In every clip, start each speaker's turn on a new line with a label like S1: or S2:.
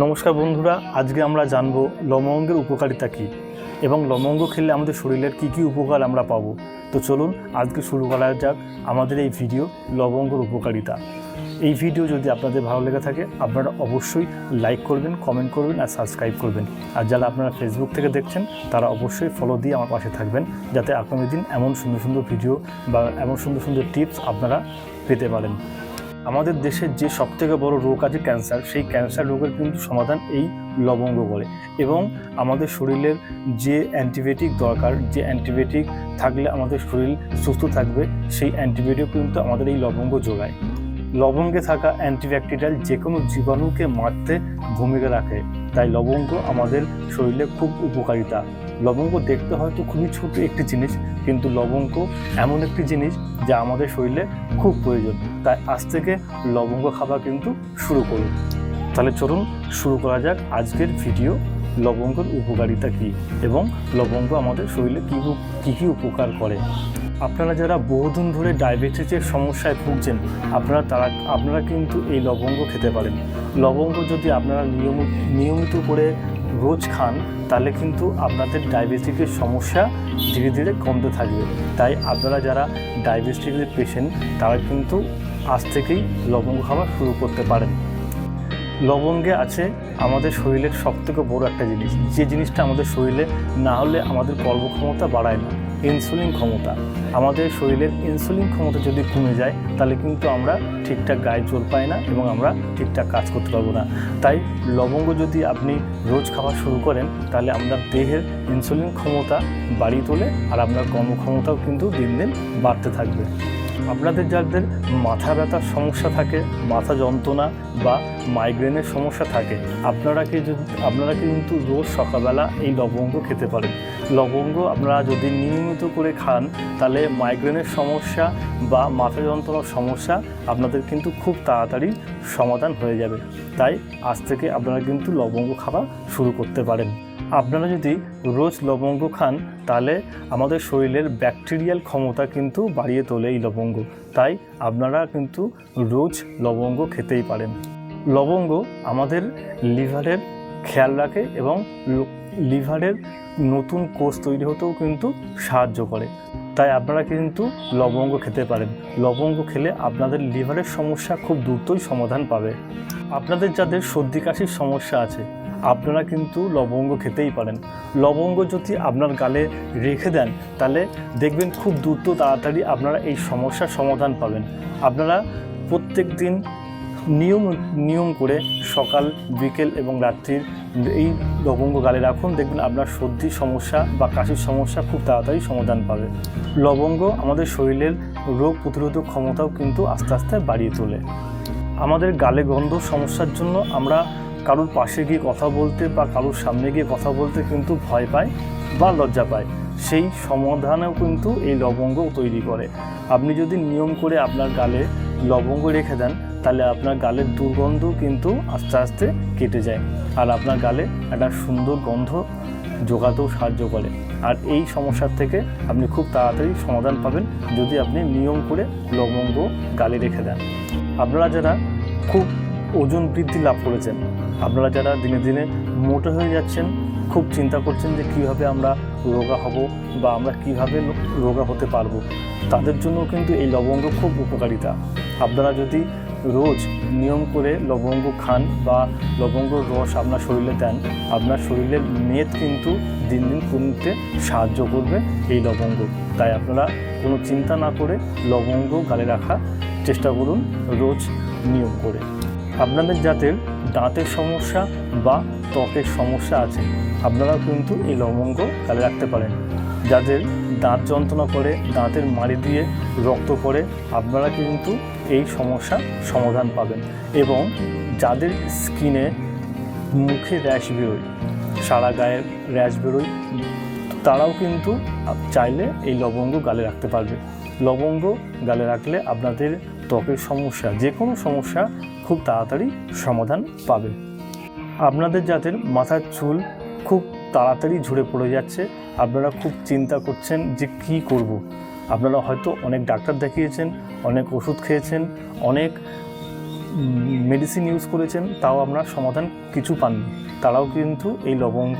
S1: নমস্কার বন্ধুরা, আজকে আমরা জানব লবঙ্গের উপকারিতা কী এবং লবঙ্গ খেলে আমাদের শরীরের কী কী উপকার আমরা পাবো। তো চলুন আজকে শুরু করা যাক আমাদের এই ভিডিও লবঙ্গের উপকারিতা। এই ভিডিও যদি আপনাদের ভালো লেগে থাকে, আপনারা অবশ্যই লাইক করবেন কমেন্ট করবেন আর সাবস্ক্রাইব করবেন। আর যারা আপনারা ফেসবুক থেকে দেখছেন, তারা অবশ্যই ফলো দিয়ে আমার পাশে থাকবেন, যাতে আগামী দিন এমন সুন্দর সুন্দর ভিডিও বা এমন সুন্দর সুন্দর টিপস আপনারা পেতে পারেন। আমাদের দেশের যে সবথেকে বড় রোগ আছে ক্যান্সার, সেই ক্যান্সার রোগের কিন্তু সমাধান এই লবঙ্গ করে এবং আমাদের শরীরের যে অ্যান্টিবায়োটিক দরকার, যে অ্যান্টিবায়োটিক থাকলে আমাদের শরীর সুস্থ থাকবে, সেই অ্যান্টিবায়োটিক কিন্তু আমাদের এই লবঙ্গ যোগায়। লবঙ্গে থাকা অ্যান্টিব্যাকটেরিয়াল যে কোনো জীবাণুকে মারতে ভূমিকা রাখে। তাই লবঙ্গ আমাদের শরীরে খুব উপকারিতা। লবঙ্গ দেখতে হয়তো খুবই ছোট একটি জিনিস, কিন্তু লবঙ্গ এমন একটি জিনিস যা আমাদের শরীরে খুব প্রয়োজন। তাই আজ থেকে লবঙ্গ খাওয়া কিন্তু শুরু করুন। তাহলে চলুন শুরু করা যাক আজকের ভিডিও, লবঙ্গের উপকারিতা কী এবং লবঙ্গ আমাদের শরীরে কী কী কী উপকার করে। আপনারা যারা বহুদিন ধরে ডায়াবেটিসের সমস্যায় ভুগছেন, আপনারা তারা, আপনারা কিন্তু এই লবঙ্গ খেতে পারেন। লবঙ্গ যদি আপনারা নিয়ম, নিয়মিত করে রোজ খান, তাহলে কিন্তু আপনাদের ডায়াবেটিসের সমস্যা ধীরে ধীরে কমতে থাকবে। তাই আপনারা যারা ডায়াবেটিসের পেশেন্ট তারা কিন্তু আজ থেকেই লবঙ্গ খাওয়া শুরু করতে পারেন। লবঙ্গে আছে আমাদের শরীরের সবথেকে বড় একটা জিনিস। যে জিনিসটা আমাদের শরীরে না হলে আমাদের কর্মক্ষমতা বাড়ায় না। ইনসুলিন ক্ষমতা। আমাদের শরীরের ইনসুলিন ক্ষমতা যদি কমে যায়, তাহলে কিন্তু আমরা ঠিকঠাক গায়ে জোর পাই না এবং আমরা ঠিকঠাক কাজ করতে পারব না। তাই লবঙ্গ যদি আপনি রোজ খাওয়া শুরু করেন, তাহলে আপনার দেহের ইনসুলিন ক্ষমতা বাড়িয়ে তোলে আর আপনার কর্মক্ষমতাও কিন্তু দিন দিন বাড়তে থাকবে। আপনাদের যাদের মাথা ব্যথার সমস্যা থাকে, মাথা যন্ত্রণা বা মাইগ্রেনের সমস্যা থাকে, আপনারা কি আপনারা কিন্তু রোজ সকালবেলা এই লবঙ্গ খেতে পারেন। লবঙ্গ আপনারা যদি নিয়মিত করে খান, তাহলে মাইগ্রেনের সমস্যা বা মাথা যন্ত্রণার সমস্যা আপনাদের কিন্তু খুব তাড়াতাড়ি সমাধান হয়ে যাবে। তাই আজ থেকে আপনারা কিন্তু লবঙ্গ খাওয়া শুরু করতে পারেন। আপনারা যদি রোজ লবঙ্গ খান, তাহলে আমাদের শরীরের ব্যাকটেরিয়াল ক্ষমতা কিন্তু বাড়িয়ে তোলে এই লবঙ্গ। তাই আপনারা কিন্তু রোজ লবঙ্গ খেতেই পারেন। লবঙ্গ আমাদের লিভারের খেয়াল রাখে এবং লিভারের নতুন কোষ তৈরি হতেও কিন্তু সাহায্য করে। তাই আপনারা কিন্তু লবঙ্গ খেতে পারেন। লবঙ্গ খেলে আপনাদের লিভারের সমস্যা খুব দ্রুতই সমাধান পাবে। আপনাদের যাদের সর্দি কাশির সমস্যা আছে আপনারা কিন্তু লবঙ্গ খেতেই পারেন। লবঙ্গ যদি আপনার গালে রেখে দেন, তাহলে দেখবেন খুব দ্রুত তাড়াতাড়ি আপনারা এই সমস্যার সমাধান পাবেন। আপনারা প্রত্যেক দিন নিয়ম নিয়ম করে সকাল, বিকেল এবং রাত্রির এই লবঙ্গ গালে রাখুন। দেখবেন আপনার সর্দির সমস্যা বা কাশির সমস্যা খুব তাড়াতাড়ি সমাধান পাবে। লবঙ্গ আমাদের শরীরের রোগ প্রতিরোধক ক্ষমতাও কিন্তু আস্তে আস্তে বাড়িয়ে তোলে। আমাদের গালে গন্ধ সমস্যার জন্য আমরা কারোর পাশে গিয়ে কথা বলতে বা কারোর সামনে গিয়ে কথা বলতে কিন্তু ভয় পায় বা লজ্জা পায়। সেই সমাধানেও কিন্তু এই লবঙ্গ তৈরি করে। আপনি যদি নিয়ম করে আপনার গালে লবঙ্গ রেখে দেন, তাহলে আপনার গালের দুর্গন্ধ কিন্তু আস্তে আস্তে কেটে যায় আর আপনার গালে একটা সুন্দর গন্ধ যোগাতেও সাহায্য করে। আর এই সমস্যার থেকে আপনি খুব তাড়াতাড়ি সমাধান পাবেন যদি আপনি নিয়ম করে লবঙ্গ গালে রেখে দেন। আপনারা যারা খুব ওজন বৃদ্ধি লাভ করেছেন। আপনারা যারা দিনে দিনে মোটা হয়ে যাচ্ছেন, খুব চিন্তা করছেন যে কীভাবে আমরা রোগা হব বা আমরা কীভাবে রোগা হতে পারব, তাদের জন্য কিন্তু এই লবঙ্গ খুব উপকারিতা। আপনারা যদি রোজ নিয়ম করে লবঙ্গ খান বা লবঙ্গ রস আপনার শরীরে দেন, আপনার শরীরের মেদ কিন্তু দিন দিন কমতে সাহায্য করবে এই লবঙ্গ। তাই আপনারা কোনো চিন্তা না করে লবঙ্গ গালে রাখা চেষ্টা করুন রোজ নিয়ম করে। আপনাদের যাদের দাঁতের সমস্যা বা ত্বকের সমস্যা আছে, আপনারাও কিন্তু এই লবঙ্গ গালে রাখতে পারেন। যাদের দাঁত যন্ত্রণা করে, দাঁতের মাড়ি দিয়ে রক্ত পড়ে, আপনারা কিন্তু এই সমস্যা সমাধান পাবেন এবং যাদের স্কিনে মুখে র্যাশ বেরোয়, সারা গায়ে র্যাশ বেরোয়, তারাও কিন্তু চাইলে এই লবঙ্গ গালে রাখতে পারবে। লবঙ্গ গালে রাখলে আপনাদের ত্বকের সমস্যা, যে কোনো সমস্যা খুব তাড়াতাড়ি সমাধান পাবে। আপনাদের যাদের মাথার চুল খুব তাড়াতাড়ি ঝরে পড়ে যাচ্ছে, আপনারা খুব চিন্তা করছেন যে কি করব। আপনারা হয়তো অনেক ডাক্তার দেখিয়েছেন, অনেক ওষুধ খেয়েছেন, অনেক মেডিসিন ইউজ করেছেন, তাও আপনার সমাধান কিছু পাননি। তারাও কিন্তু এই লবঙ্গ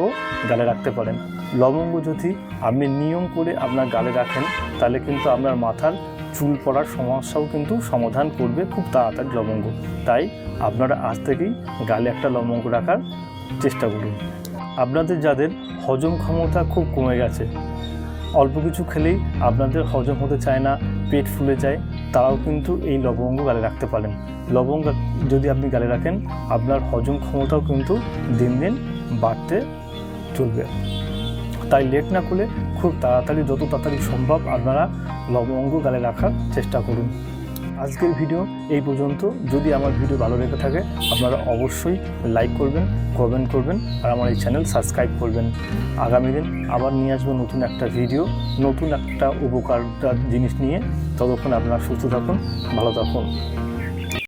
S1: গালে রাখতে পারেন। লবঙ্গ যদি আপনি নিয়ম করে আপনার গালে রাখেন, তাহলে কিন্তু আপনার মাথার চুল পড়ার সমস্যাও কিন্তু সমাধান করবে খুব তাড়াতাড়ি লবঙ্গ। তাই আপনারা আজ থেকেই গালে একটা লবঙ্গ রাখার চেষ্টা করুন। আপনাদের যাদের হজম ক্ষমতা খুব কমে গেছে, অল্প কিছু খেলেই আপনাদের হজম হতে চায় না, পেট ফুলে যায়, তারাও কিন্তু এই লবঙ্গ গালে রাখতে পারেন। লবঙ্গ যদি আপনি গালে রাখেন, আপনার হজম ক্ষমতাও কিন্তু দিন দিন বাড়তে চলবে। তাই লেট না করে খুব তাড়াতাড়ি, যত তাড়াতাড়ি সম্ভব আপনারা লবঙ্গ গালে রাখার চেষ্টা করুন। আজকের ভিডিও এই পর্যন্ত। যদি আমার ভিডিও ভালো লেগে থাকে, আপনারা অবশ্যই লাইক করবেন কমেন্ট করবেন, আর আমার এই চ্যানেল সাবস্ক্রাইব করবেন। আগামী দিন আবার নিয়ে আসব নতুন একটা ভিডিও নতুন একটা উপকার জিনিস নিয়ে। ততক্ষণ আপনারা সুস্থ থাকুন, ভালো থাকুন।